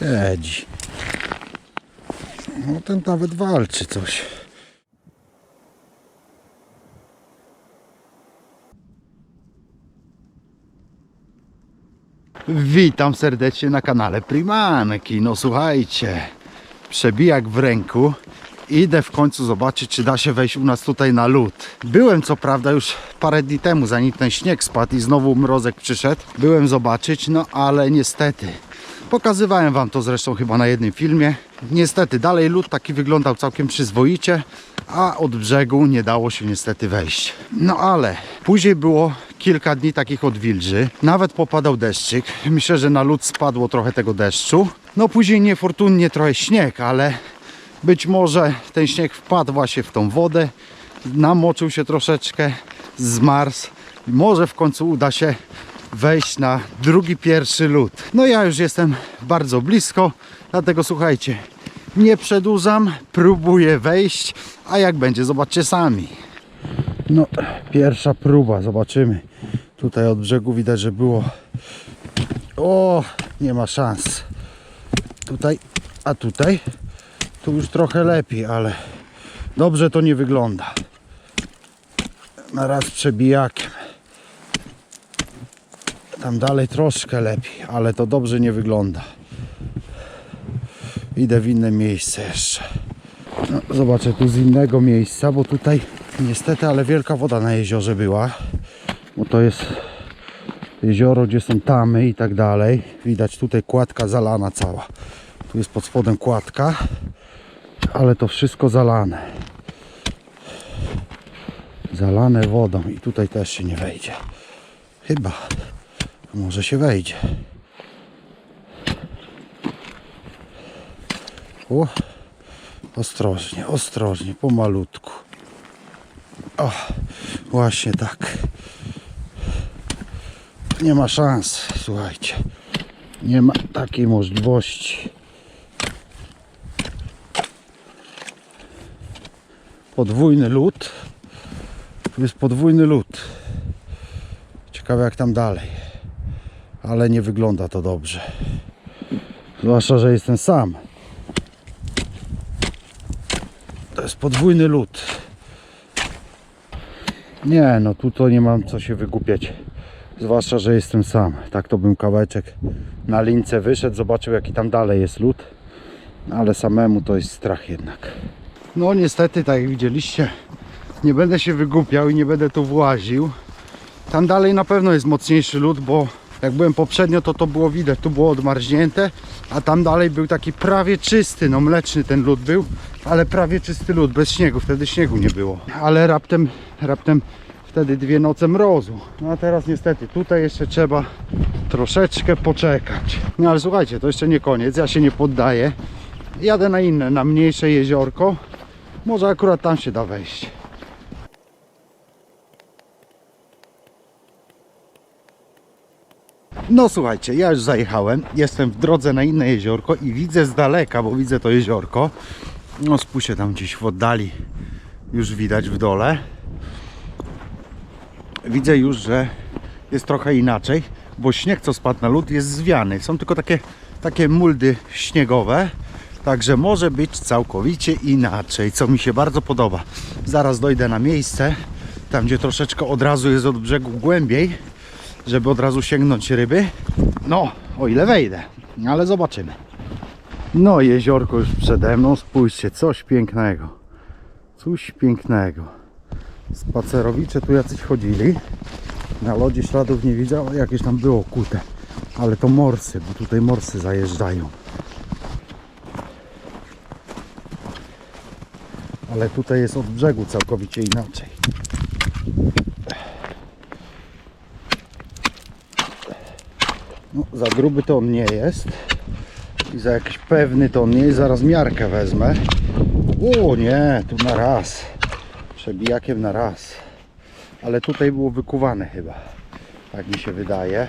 Siedzi. No ten nawet walczy coś. Witam serdecznie na kanale Primanki. No słuchajcie, przebijak w ręku. Idę w końcu zobaczyć, czy da się wejść u nas tutaj na lód. Byłem co prawda już parę dni temu, zanim ten śnieg spadł i znowu mrozek przyszedł. Byłem zobaczyć, no ale niestety. Pokazywałem Wam to zresztą chyba na jednym filmie. Niestety dalej lód taki wyglądał całkiem przyzwoicie, a od brzegu nie dało się niestety wejść. No ale później było kilka dni takich odwilży. Nawet popadał deszczyk. Myślę, że na lód spadło trochę tego deszczu. No później niefortunnie trochę śnieg, ale być może ten śnieg wpadł właśnie w tą wodę, namoczył się troszeczkę, zmarzł. Może w końcu uda się wejść na drugi, pierwszy lód. No ja już jestem bardzo blisko, dlatego słuchajcie, nie przedłużam, próbuję wejść, a jak będzie, zobaczcie sami. No, pierwsza próba, zobaczymy. Tutaj od brzegu widać, że było. O, nie ma szans. Tutaj, a tutaj, tu już trochę lepiej, ale dobrze to nie wygląda. Na raz przebijakiem. Tam dalej troszkę lepiej, ale to dobrze nie wygląda. Idę w inne miejsce jeszcze. No, zobaczę tu z innego miejsca, bo tutaj niestety, ale wielka woda na jeziorze była. Bo to jest jezioro, gdzie są tamy i tak dalej. Widać tutaj kładka zalana cała. Tu jest pod spodem kładka, ale to wszystko zalane. Zalane wodą i tutaj też się nie wejdzie. Chyba. Może się wejdzie. O, ostrożnie, ostrożnie, pomalutku. O, właśnie tak. Nie ma szans, słuchajcie. Nie ma takiej możliwości. Podwójny lód. Tu jest podwójny lód. Ciekawe jak tam dalej. Ale nie wygląda to dobrze. Zwłaszcza, że jestem sam. To jest podwójny lód. Nie, no tu to nie mam co się wygłupiać. Zwłaszcza, że jestem sam. Tak to bym kawałeczek na lince wyszedł, zobaczył jaki tam dalej jest lód. Ale samemu to jest strach jednak. No niestety, tak jak widzieliście, nie będę się wygłupiał i nie będę tu właził. Tam dalej na pewno jest mocniejszy lód, bo jak byłem poprzednio, to to było widać, tu było odmarznięte, a tam dalej był taki prawie czysty, no mleczny ten lód był, ale prawie czysty lód, bez śniegu, wtedy śniegu nie było. Ale raptem, raptem wtedy dwie noce mrozu. No a teraz niestety, tutaj jeszcze trzeba troszeczkę poczekać. No ale słuchajcie, to jeszcze nie koniec, ja się nie poddaję. Jadę na inne, na mniejsze jeziorko. Może akurat tam się da wejść. No słuchajcie, ja już zajechałem, jestem w drodze na inne jeziorko i widzę z daleka, bo widzę to jeziorko. No spójrzcie tam gdzieś w oddali, już widać w dole. Widzę już, że jest trochę inaczej, bo śnieg co spadł na lód jest zwiany. Są tylko takie, takie muldy śniegowe, także może być całkowicie inaczej, co mi się bardzo podoba. Zaraz dojdę na miejsce, tam gdzie troszeczkę od razu jest od brzegu głębiej żeby od razu sięgnąć ryby. No, o ile wejdę, ale zobaczymy. No, jeziorko już przede mną, spójrzcie, coś pięknego. Coś pięknego. Spacerowicze tu jacyś chodzili. Na lodzie śladów nie widział, ale jakieś tam było kute. Ale to morsy, bo tutaj morsy zajeżdżają. Ale tutaj jest od brzegu całkowicie inaczej. No, za gruby to on nie jest. I za jakiś pewny to on nie jest. Zaraz miarkę wezmę. O nie, tu na raz. Przebijakiem na raz. Ale tutaj było wykuwane chyba. Tak mi się wydaje.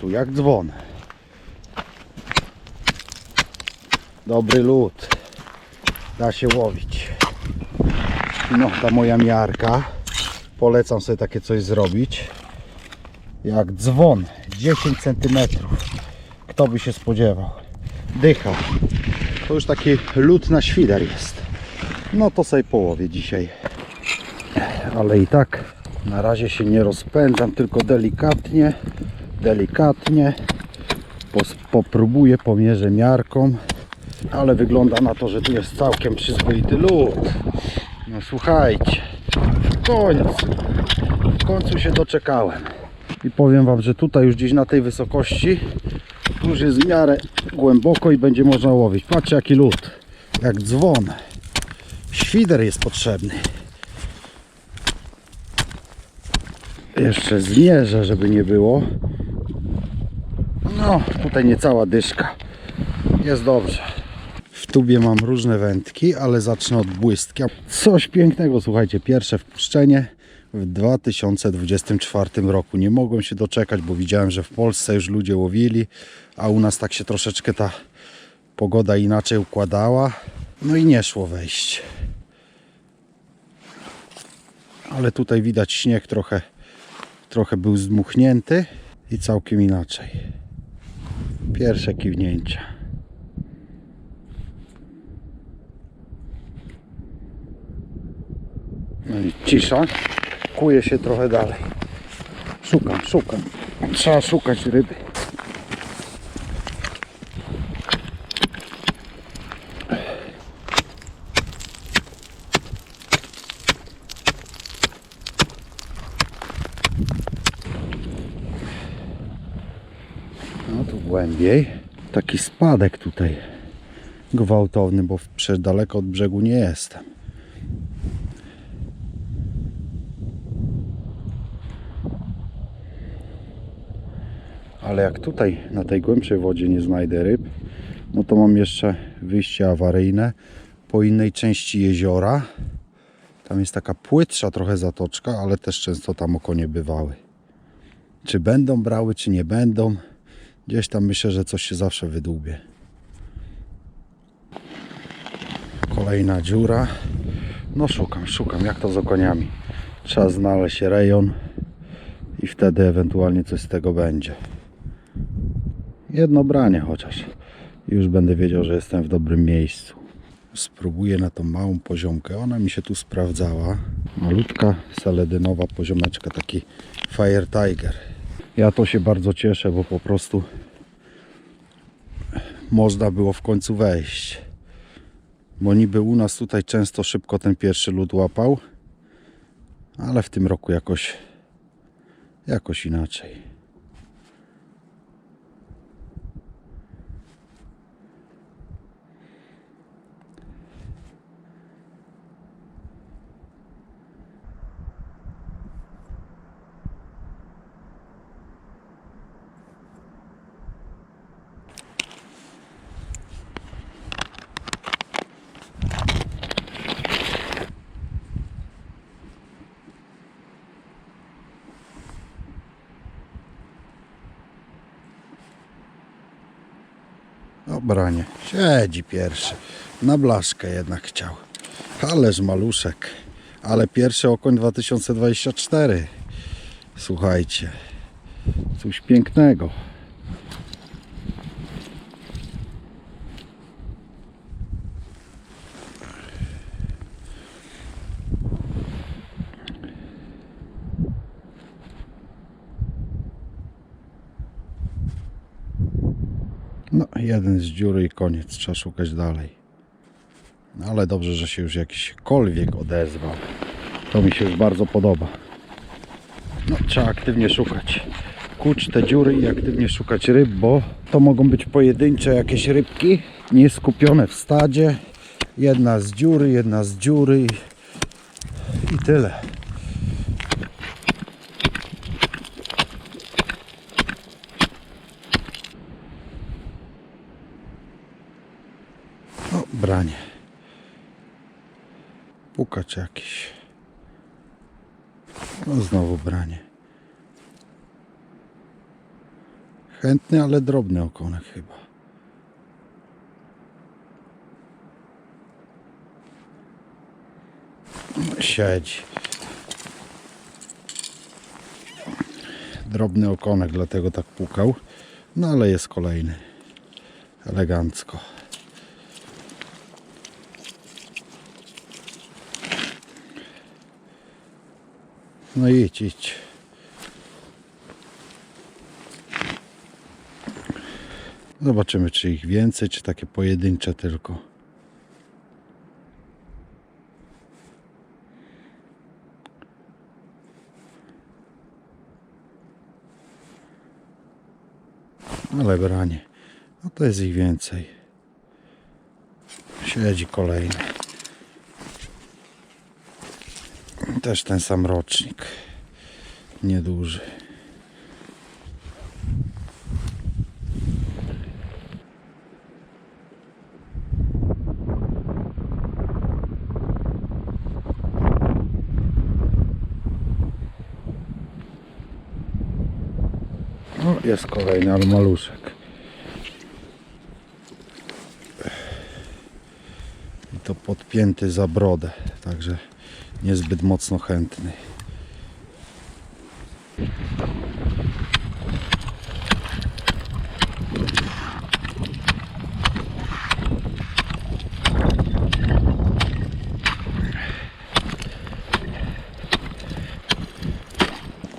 Tu jak dzwon. Dobry lód. Da się łowić. No, ta moja miarka. Polecam sobie takie coś zrobić jak dzwon. 10 cm. Kto by się spodziewał? Dycha. To już taki lód na świder jest. No to sobie połowię dzisiaj. Ale i tak na razie się nie rozpędzam, tylko delikatnie, delikatnie popróbuję, pomierzę miarką. Ale wygląda na to, że tu jest całkiem przyzwoity lód. No słuchajcie, w końcu, w końcu się doczekałem. I powiem Wam, że tutaj już gdzieś na tej wysokości już jest w miarę głęboko i będzie można łowić. Patrzcie jaki lód, jak dzwon. Świder jest potrzebny. Jeszcze zmierzę, żeby nie było. No, tutaj niecała dyszka. Jest dobrze. W tubie mam różne wędki, ale zacznę od błystka. Coś pięknego, słuchajcie, pierwsze wpuszczenie w 2024 roku. Nie mogłem się doczekać, bo widziałem, że w Polsce już ludzie łowili, a u nas tak się troszeczkę ta pogoda inaczej układała. No i nie szło wejść. Ale tutaj widać śnieg trochę, trochę był zdmuchnięty i całkiem inaczej. Pierwsze kiwnięcia. No i cisza. Kuje się trochę dalej. Szukam, szukam. Trzeba szukać ryby. No tu głębiej. Taki spadek tutaj gwałtowny, bo przecież daleko od brzegu nie jestem. Ale jak tutaj na tej głębszej wodzie nie znajdę ryb, no to mam jeszcze wyjście awaryjne po innej części jeziora. Tam jest taka płytsza trochę zatoczka, ale też często tam okonie bywały. Czy będą brały, czy nie będą, gdzieś tam myślę, że coś się zawsze wydłubie. Kolejna dziura. No szukam, szukam, jak to z okoniami. Trzeba znaleźć rejon i wtedy ewentualnie coś z tego będzie. Jedno branie chociaż. Już będę wiedział, że jestem w dobrym miejscu. Spróbuję na tą małą poziomkę. Ona mi się tu sprawdzała. Malutka, saledynowa poziomeczka, taki Fire Tiger. Ja to się bardzo cieszę, bo po prostu można było w końcu wejść. Bo niby u nas tutaj często szybko ten pierwszy lód łapał, ale w tym roku jakoś jakoś inaczej. O branie, siedzi pierwszy. Na blaszkę jednak chciał. Ależ maluszek. Ale pierwszy okoń 2024. Słuchajcie. Coś pięknego. No, jeden z dziury i koniec. Trzeba szukać dalej. No, ale dobrze, że się już jakiśkolwiek odezwał. To mi się już bardzo podoba. No, trzeba aktywnie szukać. Kuć te dziury i aktywnie szukać ryb, bo to mogą być pojedyncze jakieś rybki, nie skupione w stadzie. Jedna z dziury, jedna z dziury i tyle. O, branie. Pukacz jakiś. No znowu branie. Chętny, ale drobny okonek chyba. Siedzi. drobny okonek, dlatego tak pukał. No ale jest kolejny. Elegancko. No idź, idź. Zobaczymy, czy ich więcej, czy takie pojedyncze tylko. Ale branie. No to jest ich więcej. Siedzi kolejny. Też ten sam rocznik. Nieduży. No, jest kolejny, ale maluszek. I to podpięty za brodę, także niezbyt mocno chętny.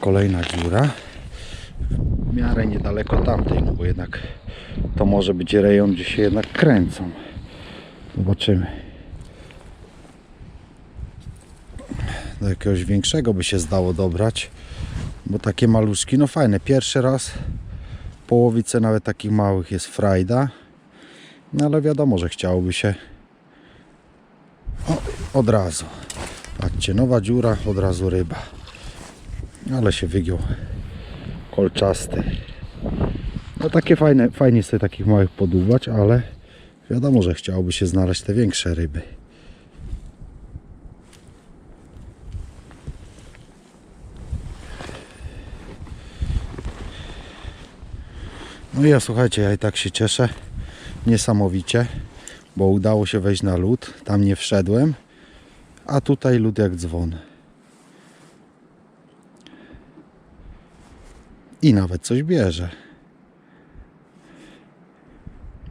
Kolejna dziura w miarę niedaleko tamtej, no bo jednak to może być rejon, gdzie się jednak kręcą. Zobaczymy. Do jakiegoś większego by się zdało dobrać, bo takie maluszki, no fajne. Pierwszy raz połowice nawet takich małych jest frajda, no ale wiadomo, że chciałoby się o, od razu. Patrzcie, nowa dziura, od razu ryba. Ale się wygiął kolczasty. No takie fajne, fajnie sobie takich małych podłuwać, ale wiadomo, że chciałoby się znaleźć te większe ryby. No i ja słuchajcie, ja i tak się cieszę niesamowicie, bo udało się wejść na lód, tam nie wszedłem, a tutaj lód jak dzwon. I nawet coś bierze.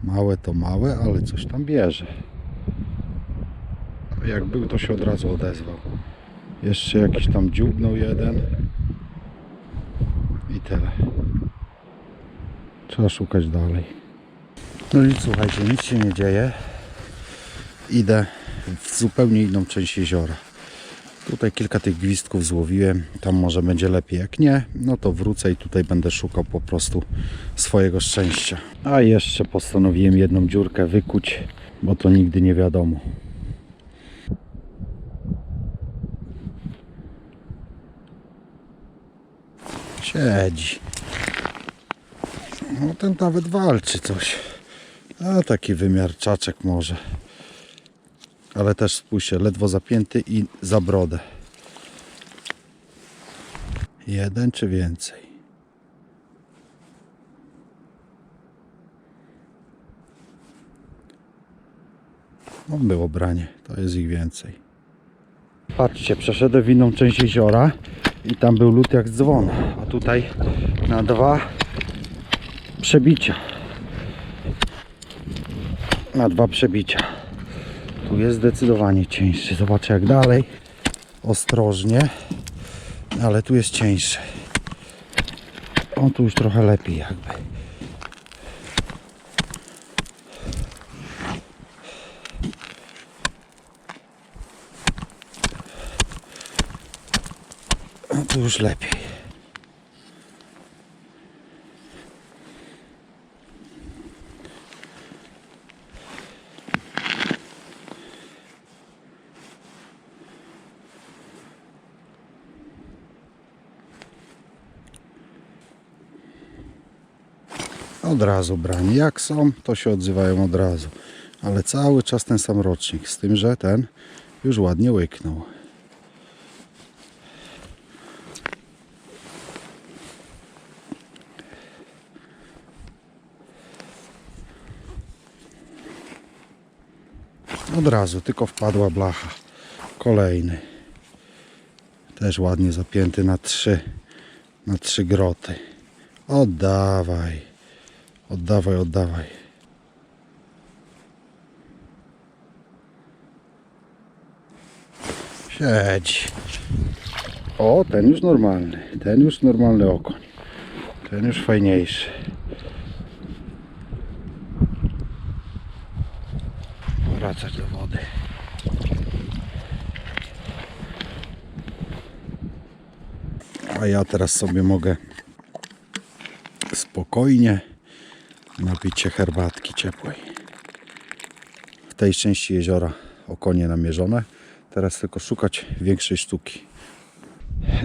Małe to małe, ale coś tam bierze. Jak był, to się od razu odezwał. Jeszcze jakiś tam dziubnął jeden. I tyle. Trzeba szukać dalej. No i słuchajcie, nic się nie dzieje. Idę w zupełnie inną część jeziora. Tutaj kilka tych gwizdków złowiłem, tam może będzie lepiej. Jak nie, no to wrócę i tutaj będę szukał po prostu swojego szczęścia. A jeszcze postanowiłem jedną dziurkę wykuć, bo to nigdy nie wiadomo. Siedzi. No ten nawet walczy coś. A taki wymiar czaczek może ale też spójrzcie, ledwo zapięty i za brodę. Jeden czy więcej? No było branie, to jest ich więcej. Patrzcie, przeszedłem w inną część jeziora i tam był lód jak dzwon, a tutaj na dwa przebicia. Na dwa przebicia. Tu jest zdecydowanie cieńszy. Zobaczę jak dalej. Ostrożnie. Ale tu jest cieńszy. On tu już trochę lepiej jakby. Tu już lepiej. Od razu brani. Jak są, to się odzywają od razu. Ale cały czas ten sam rocznik. Z tym, że ten już ładnie łyknął. Od razu, tylko wpadła blacha. Kolejny. Też ładnie zapięty na trzy. na trzy groty. Oddawaj. Oddawaj, oddawaj. Siedź. O, ten już normalny. Ten już normalny okoń. Ten już fajniejszy. Wracać do wody. A ja teraz sobie mogę spokojnie napić się herbatki ciepłej. W tej części jeziora okonie namierzone. Teraz tylko szukać większej sztuki.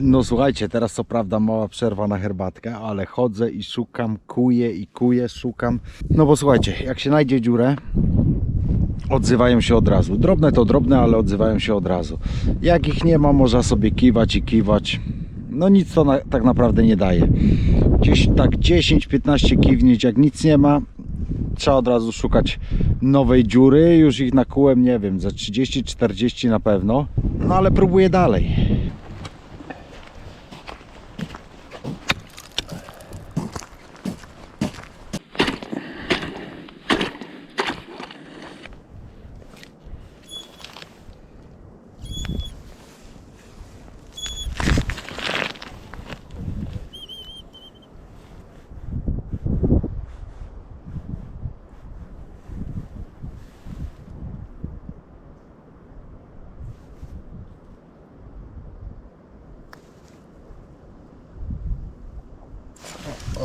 No słuchajcie, teraz co prawda mała przerwa na herbatkę, ale chodzę i szukam, kuję i kuję, szukam. No bo słuchajcie, jak się znajdzie dziurę, odzywają się od razu. Drobne to drobne, ale odzywają się od razu. Jak ich nie ma, można sobie kiwać i kiwać. No nic to na, tak naprawdę nie daje. Gdzieś tak 10-15 kiwnięć, jak nic nie ma, trzeba od razu szukać nowej dziury. Już ich nakułem, nie wiem, za 30-40 na pewno. No ale próbuję dalej.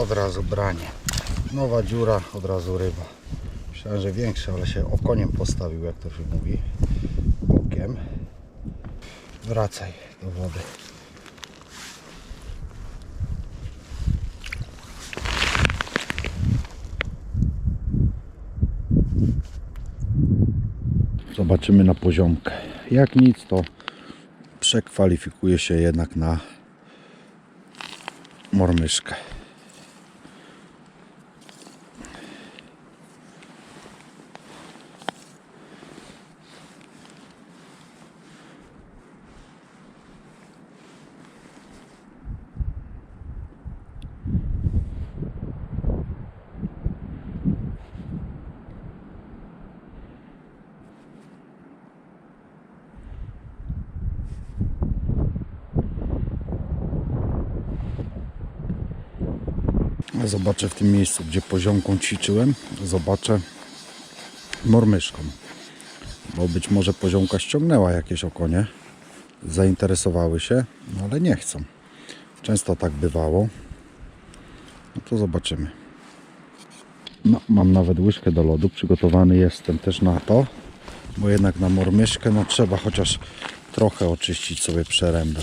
Od razu branie. Nowa dziura, od razu ryba. Myślałem, że większa, ale się okoniem postawił, jak to się mówi. Bokiem. Wracaj do wody. Zobaczymy na poziomkę. Jak nic, to przekwalifikuje się jednak na mormyszkę. Zobaczę w tym miejscu, gdzie poziomką ćwiczyłem, zobaczę mormyszką. Bo być może poziomka ściągnęła jakieś okonie, zainteresowały się, no ale nie chcą. Często tak bywało. No to zobaczymy. No, mam nawet łyżkę do lodu, przygotowany jestem też na to, bo jednak na mormyszkę no trzeba chociaż trochę oczyścić sobie przerębę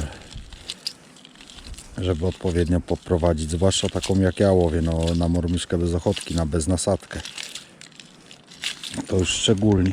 żeby odpowiednio poprowadzić, zwłaszcza taką jak ja łowię, no, na mormiszkę bez ochotki, na bez nasadkę. To już szczególnie.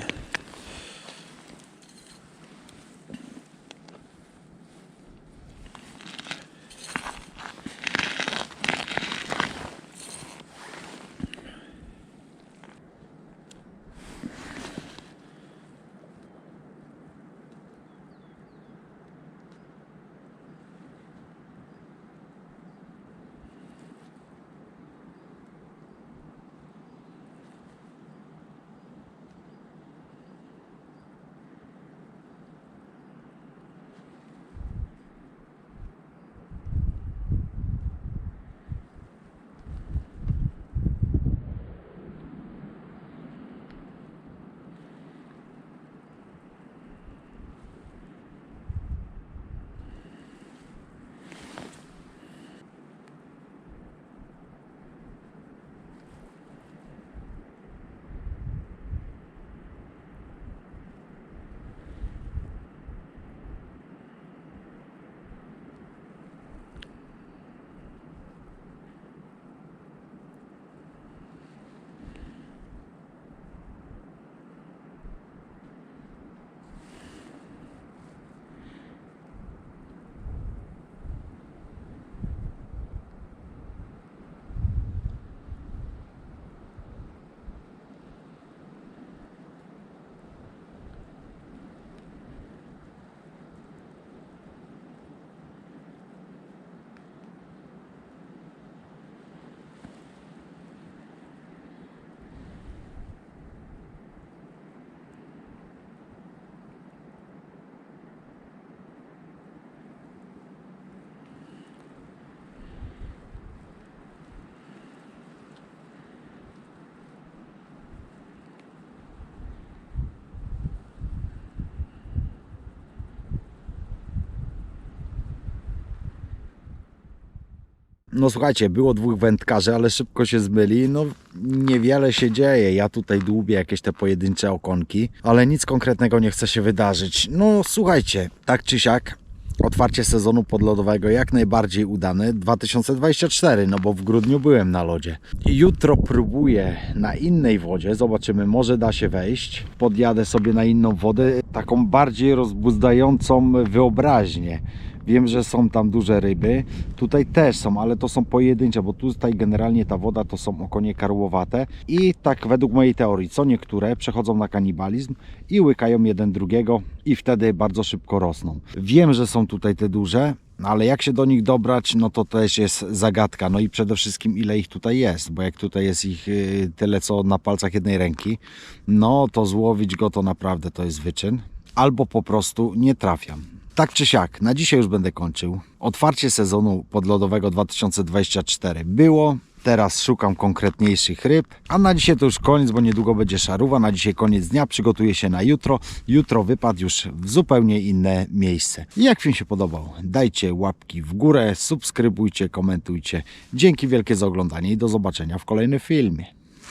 No słuchajcie, było dwóch wędkarzy, ale szybko się zmyli. No niewiele się dzieje. Ja tutaj dłubię jakieś te pojedyncze okonki, ale nic konkretnego nie chce się wydarzyć. No słuchajcie, tak czy siak, otwarcie sezonu podlodowego jak najbardziej udane 2024, no bo w grudniu byłem na lodzie. Jutro próbuję na innej wodzie, zobaczymy, może da się wejść. Podjadę sobie na inną wodę, taką bardziej rozbudzającą wyobraźnię. Wiem, że są tam duże ryby. Tutaj też są, ale to są pojedyncze, bo tutaj generalnie ta woda to są okonie karłowate. I tak według mojej teorii, co niektóre przechodzą na kanibalizm i łykają jeden drugiego i wtedy bardzo szybko rosną. Wiem, że są tutaj te duże, ale jak się do nich dobrać, no to też jest zagadka. No i przede wszystkim ile ich tutaj jest, bo jak tutaj jest ich y, tyle co na palcach jednej ręki, no to złowić go to naprawdę to jest wyczyn. Albo po prostu nie trafiam. Tak czy siak, na dzisiaj już będę kończył. Otwarcie sezonu podlodowego 2024 było. Teraz szukam konkretniejszych ryb. A na dzisiaj to już koniec, bo niedługo będzie szaruwa. Na dzisiaj koniec dnia. Przygotuję się na jutro. Jutro wypad już w zupełnie inne miejsce. I jak film się podobał, dajcie łapki w górę, subskrybujcie, komentujcie. Dzięki wielkie za oglądanie i do zobaczenia w kolejnym filmie.